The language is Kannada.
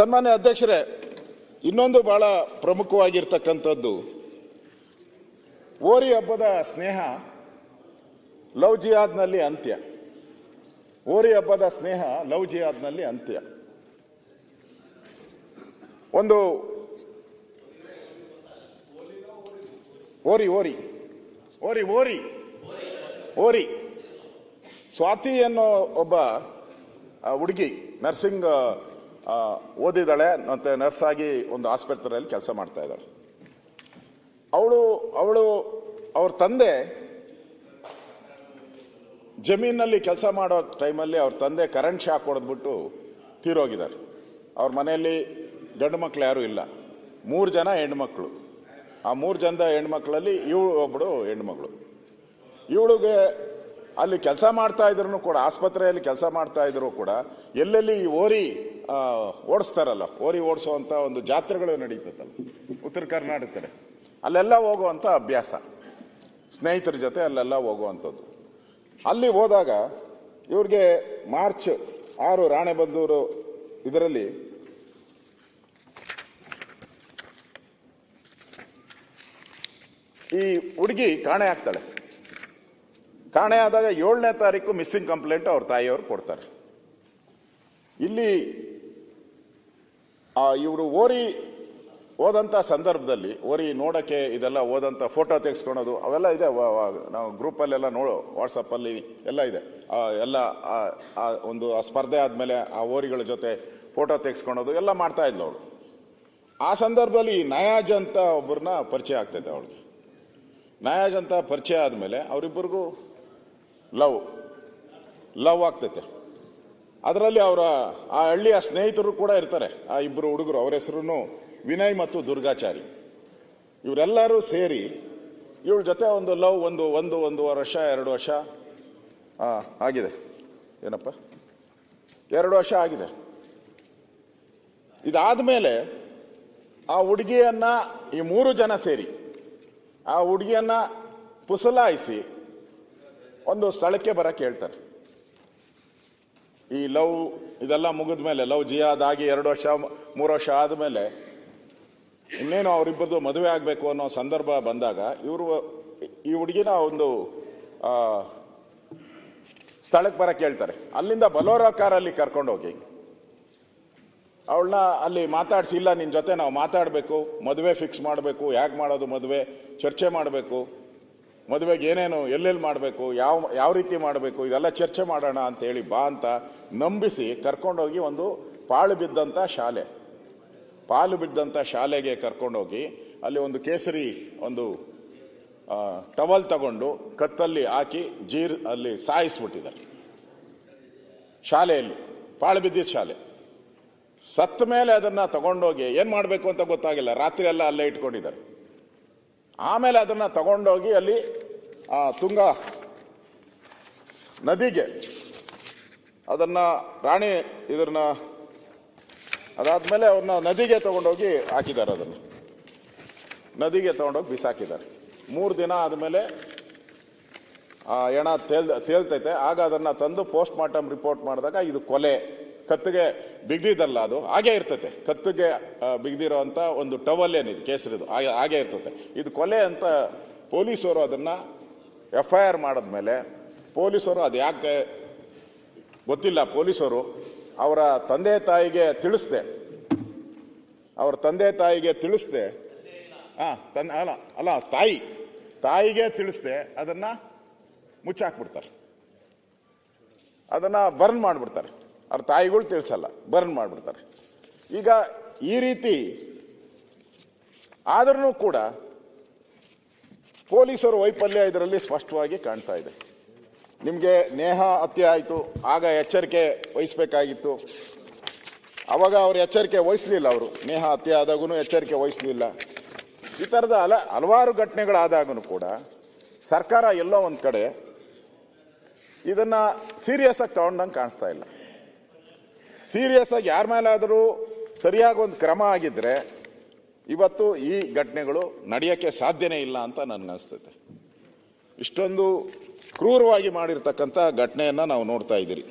ಸನ್ಮಾನ್ಯ ಅಧ್ಯಕ್ಷರೇ, ಇನ್ನೊಂದು ಬಹಳ ಪ್ರಮುಖವಾಗಿರ್ತಕ್ಕಂಥದ್ದು. ಓರಿ ಹಬ್ಬದ ಸ್ನೇಹ ಲವ್ ಜಿಯಾದ್ನಲ್ಲಿ ಅಂತ್ಯ. ಓರಿ ಹಬ್ಬದ ಸ್ನೇಹ ಲವ್ ಜಿಯಾದ್ನಲ್ಲಿ ಅಂತ್ಯ. ಒಂದು ಓರಿ ಓರಿ ಓರಿ ಓರಿ ಓರಿ. ಸ್ವಾತಿ ಅನ್ನೋ ಒಬ್ಬ ಹುಡುಗಿ ನರ್ಸಿಂಗ್ ಆ, ಓದಿದಾಳೆ ಮತ್ತೆ ನರ್ಸ್ ಆಗಿ ಒಂದು ಆಸ್ಪತ್ರೆಯಲ್ಲಿ ಕೆಲಸ ಮಾಡ್ತಾ ಇದ್ದಾಳೆ ಅವಳು ಅವಳು ಅವ್ರ ತಂದೆ ಜಮೀನಲ್ಲಿ ಕೆಲಸ ಮಾಡೋ ಟೈಮಲ್ಲಿ ಅವ್ರ ತಂದೆ ಕರೆಂಟ್ ಶಾಕ್ ಹೊಡೆದ್ಬಿಟ್ಟು ತೀರೋಗಿದ್ದಾರೆ. ಅವ್ರ ಮನೆಯಲ್ಲಿ ಗಂಡು ಮಕ್ಕಳು ಯಾರೂ ಇಲ್ಲ. ಮೂರು ಜನ ಹೆಣ್ಮಕ್ಳು. ಆ ಮೂರು ಜನದ ಹೆಣ್ಮಕ್ಳಲ್ಲಿ ಇವಳು ಒಬ್ಬಳು ಹೆಣ್ಮಗಳು. ಇವಳಿಗೆ ಅಲ್ಲಿ ಕೆಲಸ ಮಾಡ್ತಾ ಇದ್ರು ಕೂಡ, ಆಸ್ಪತ್ರೆಯಲ್ಲಿ ಕೆಲಸ ಮಾಡ್ತಾ ಇದ್ರು ಕೂಡ, ಎಲ್ಲೆಲ್ಲಿ ಈ ಓರಿ ಓಡಿಸ್ತಾರಲ್ಲ, ಓರಿ ಓಡಿಸುವಂತ ಒಂದು ಜಾತ್ರೆಗಳು ನಡೀತದಲ್ಲ, ಉತ್ತರ ಕರ್ನಾಟಕದಲ್ಲಿ. ಅಲ್ಲೆಲ್ಲ ಹೋಗುವಂತ ಅಭ್ಯಾಸ. ಸ್ನೇಹಿತರ ಜೊತೆ ಅಲ್ಲೆಲ್ಲ ಹೋಗುವಂಥದ್ದು. ಅಲ್ಲಿ ಹೋದಾಗ ಇವ್ರಿಗೆ ಮಾರ್ಚ್ ಆರು ರಾಣೆಬಂದೂರು ಇದರಲ್ಲಿ ಈ ಹುಡುಗಿ ಕಾಣೆ ಆಗ್ತಾಳೆ. ಕಾಣೆ ಆದಾಗ ಏಳನೇ ತಾರೀಕು ಮಿಸ್ಸಿಂಗ್ ಕಂಪ್ಲೇಂಟ್ ಅವ್ರ ತಾಯಿಯವರು ಕೊಡ್ತಾರೆ. ಇಲ್ಲಿ ಇವರು ಓರಿ ಹೋದಂಥ ಸಂದರ್ಭದಲ್ಲಿ ಓರಿ ನೋಡೋಕ್ಕೆ ಇದೆಲ್ಲ ಓದಂತ ಫೋಟೋ ತೆಗೆಸ್ಕೊಳೋದು ಅವೆಲ್ಲ ಇದೆ. ನಾವು ಗ್ರೂಪಲ್ಲೆಲ್ಲ ನೋಡು ವಾಟ್ಸಪ್ಪಲ್ಲಿ ಎಲ್ಲ ಇದೆ. ಆ, ಎಲ್ಲ ಆ- ಆ ಒಂದು ಆ ಸ್ಪರ್ಧೆ ಆದಮೇಲೆ ಆ ಓರಿಗಳ ಜೊತೆ ಫೋಟೋ ತೆಗೆಸ್ಕೊಳೋದು ಎಲ್ಲ ಮಾಡ್ತಾ ಇದ್ಲು ಅವಳು. ಆ ಸಂದರ್ಭದಲ್ಲಿ ನಯಾಜ್ ಅಂತ ಒಬ್ಬರನ್ನ ಪರಿಚಯ ಆಗ್ತೈತೆ ಅವಳಿಗೆ. ನಯಾಜ್ ಅಂತ ಪರಿಚಯ ಆದಮೇಲೆ ಅವರಿಬ್ಬರಿಗೂ ಲವ್ ಲವ್ ಆಗ್ತೈತೆ. ಅದರಲ್ಲಿ ಅವರ ಆ ಹಳ್ಳಿಯ ಸ್ನೇಹಿತರು ಕೂಡ ಇರ್ತಾರೆ. ಆ ಇಬ್ಬರು ಹುಡುಗರು, ಅವರ ಹೆಸರು ವಿನಯ್ ಮತ್ತು ದುರ್ಗಾಚಾರಿ. ಇವರೆಲ್ಲರೂ ಸೇರಿ ಇವಳ ಜೊತೆ ಒಂದು ಲವ್ ಒಂದು ಒಂದು, ಒಂದೂವರೆ ವರ್ಷ, ಎರಡು ವರ್ಷ ಆಗಿದೆ. ಏನಪ್ಪ? ಎರಡು ವರ್ಷ ಆಗಿದೆ. ಇದಾದ ಮೇಲೆ ಆ ಹುಡುಗಿಯನ್ನ ಈ ಮೂರು ಜನ ಸೇರಿ, ಆ ಹುಡುಗಿಯನ್ನ ಪುಸಲಾಯಿಸಿ ಒಂದು ಸ್ಥಳಕ್ಕೆ ಬರಕ್ಕೆ ಹೇಳ್ತಾರೆ ಈ ಲವ್ ಇದೆಲ್ಲ ಮುಗಿದ ಮೇಲೆ, ಲವ್ ಜಿಯಾದಾಗಿ ಎರಡು ವರ್ಷ, ಮೂರು ವರ್ಷ ಆದಮೇಲೆ ಇನ್ನೇನು ಅವರಿಬ್ಬರದು ಮದುವೆ ಆಗಬೇಕು ಅನ್ನೋ ಸಂದರ್ಭ ಬಂದಾಗ ಇವರು, ಈ ಹುಡುಗಿನ ಒಂದು ಸ್ಥಳಕ್ಕೆ ಬರಕ್ಕೆ ಹೇಳ್ತಾರೆ ಅಲ್ಲಿಂದ ಬಲೋರಾ ಕಾರಲ್ಲಿ ಕರ್ಕೊಂಡು ಹೋಗಿ. ಅವಳನ್ನ ಅಲ್ಲಿ ಮಾತಾಡಿಸಿ, ಇಲ್ಲ ನಿನ್ನ ಜೊತೆ ನಾವು ಮಾತಾಡಬೇಕು, ಮದುವೆ ಫಿಕ್ಸ್ ಮಾಡಬೇಕು, ಯಾಕೆ ಮಾಡೋದು ಮದುವೆ, ಚರ್ಚೆ ಮಾಡಬೇಕು. ಮದುವೆಗೆ ಏನೇನು, ಎಲ್ಲೆಲ್ಲಿ ಮಾಡಬೇಕು, ಯಾವ ಯಾವ ರೀತಿ ಮಾಡಬೇಕು, ಇದೆಲ್ಲ ಚರ್ಚೆ ಮಾಡೋಣ ಅಂತ ಹೇಳಿ ಬಾ ಅಂತ ನಂಬಿಸಿ ಕರ್ಕೊಂಡೋಗಿ ಒಂದು ಪಾಳು ಬಿದ್ದಂಥ ಶಾಲೆ. ಪಾಲು ಬಿದ್ದಂಥ ಶಾಲೆಗೆ ಕರ್ಕೊಂಡೋಗಿ ಅಲ್ಲಿ ಒಂದು ಕೇಸರಿ ಒಂದು ಟವಲ್ ತಗೊಂಡು ಕತ್ತಲ್ಲಿ ಹಾಕಿ ಜೀರ್ ಅಲ್ಲಿ ಸಾಯಿಸ್ಬಿಟ್ಟಿದ್ದಾರೆ. ಶಾಲೆಯಲ್ಲಿ, ಪಾಳು ಬಿದ್ದಿದ್ದ ಶಾಲೆ. ಸತ್ತ ಮೇಲೆ ಅದನ್ನು ತಗೊಂಡೋಗಿ ಏನು ಮಾಡಬೇಕು ಅಂತ ಗೊತ್ತಾಗಿಲ್ಲ, ರಾತ್ರಿ ಎಲ್ಲ ಅಲ್ಲೇ ಇಟ್ಕೊಂಡಿದ್ದಾರೆ. ಆಮೇಲೆ ಅದನ್ನು ತಗೊಂಡೋಗಿ ಅಲ್ಲಿ ಆ ತುಂಗ ನದಿಗೆ ಅದನ್ನ ರಾಣಿ ಇದನ್ನ ಅದಾದ್ಮೇಲೆ ಅವ್ರನ್ನ ನದಿಗೆ ತಗೊಂಡೋಗಿ ಹಾಕಿದ್ದಾರೆ ಅದನ್ನು. ನದಿಗೆ ತಗೊಂಡೋಗಿ ಬಿಸಾಕಿದ್ದಾರೆ. ಮೂರು ದಿನ ಆದಮೇಲೆ ಆ ಎಣ ತೇಲ್ ತೇಲ್ತೈತೆ. ಆಗ ಅದನ್ನ ತಂದು ಪೋಸ್ಟ್ ಮಾರ್ಟಮ್ ರಿಪೋರ್ಟ್ ಮಾಡಿದಾಗ ಇದು ಕೊಲೆ. ಕತ್ತಿಗೆ ಬಿಗ್ದಿದ್ದಲ್ಲ ಅದು. ಹಾಗೆ ಇರ್ತೈತೆ. ಕತ್ತಿಗೆ ಬಿಗ್ದಿರೋ ಅಂತ ಒಂದು ಟವಲ್ ಏನಿದೆ, ಕೇಸರಿದು. ಹಾಗೆ ಹಾಗೆ ಇರ್ತೈತೆ. ಇದು ಕೊಲೆ ಅಂತ ಪೊಲೀಸರು ಅದನ್ನ ಎಫ್ ಐ ಆರ್ ಮಾಡಿದ್ಮೇಲೆ ಪೊಲೀಸರು ಅದು ಯಾಕೆ ಗೊತ್ತಿಲ್ಲ, ಪೊಲೀಸರು ಅವರ ತಂದೆ ತಾಯಿಗೆ ತಿಳಿಸ್ದೆ. ಅವ್ರ ತಂದೆ ತಾಯಿಗೆ ತಿಳಿಸ್ದೆ. ಹಾ ತನ್ನ ಅಲ್ಲ ಅಲ್ಲ, ತಾಯಿ, ತಾಯಿಗೆ ತಿಳಿಸ್ದೆ, ಅದನ್ನ ಮುಚ್ಚಾಕ್ಬಿಡ್ತಾರೆ. ಅದನ್ನ ಬರ್ನ್ ಮಾಡಿಬಿಡ್ತಾರೆ. ಅವ್ರ ತಾಯಿಗಳು ತಿಳಿಸಲ್ಲ, ಬರ್ನ್ ಮಾಡಿಬಿಡ್ತಾರೆ. ಈಗ ಈ ರೀತಿ ಆದ್ರೂ ಕೂಡ ಪೊಲೀಸರು ವೈಫಲ್ಯ ಇದರಲ್ಲಿ ಸ್ಪಷ್ಟವಾಗಿ ಕಾಣ್ತಾ ಇದೆ. ನಿಮಗೆ ನೇಹ ಹತ್ಯೆ ಆಯಿತು, ಆಗ ಎಚ್ಚರಿಕೆ ವಹಿಸಬೇಕಾಗಿತ್ತು. ಅವಾಗ ಅವರು ಎಚ್ಚರಿಕೆ ವಹಿಸಲಿಲ್ಲ ಅವರು. ನೇಹ ಹತ್ಯೆ ಆದಾಗೂ ಎಚ್ಚರಿಕೆ ವಹಿಸಲಿಲ್ಲ. ಈ ಥರದ ಹಲ, ಹಲವಾರು ಘಟನೆಗಳಾದಾಗೂ ಕೂಡ ಸರ್ಕಾರ ಎಲ್ಲೋ ಒಂದು ಕಡೆ ಇದನ್ನು ಸೀರಿಯಸ್ ಆಗಿ ತಗೊಂಡಂಗೆ ಕಾಣಿಸ್ತಾ ಇಲ್ಲ. ಸೀರಿಯಸ್ ಆಗಿ ಯಾರ ಮೇಲಾದರೂ ಸರಿಯಾಗಿ ಒಂದು ಕ್ರಮ ಆಗಿದ್ರೆ ಇವತ್ತು ಈ ಘಟನೆಗಳು ನಡೆಯೋಕ್ಕೆ ಸಾಧ್ಯನೇ ಇಲ್ಲ ಅಂತ ನನಗನ್ಸ್ತೈತೆ ಇಷ್ಟೊಂದು ಕ್ರೂರವಾಗಿ ಮಾಡಿರ್ತಕ್ಕಂಥ ಘಟನೆಯನ್ನು ನಾವು ನೋಡ್ತಾ ಇದ್ದೀರಿ.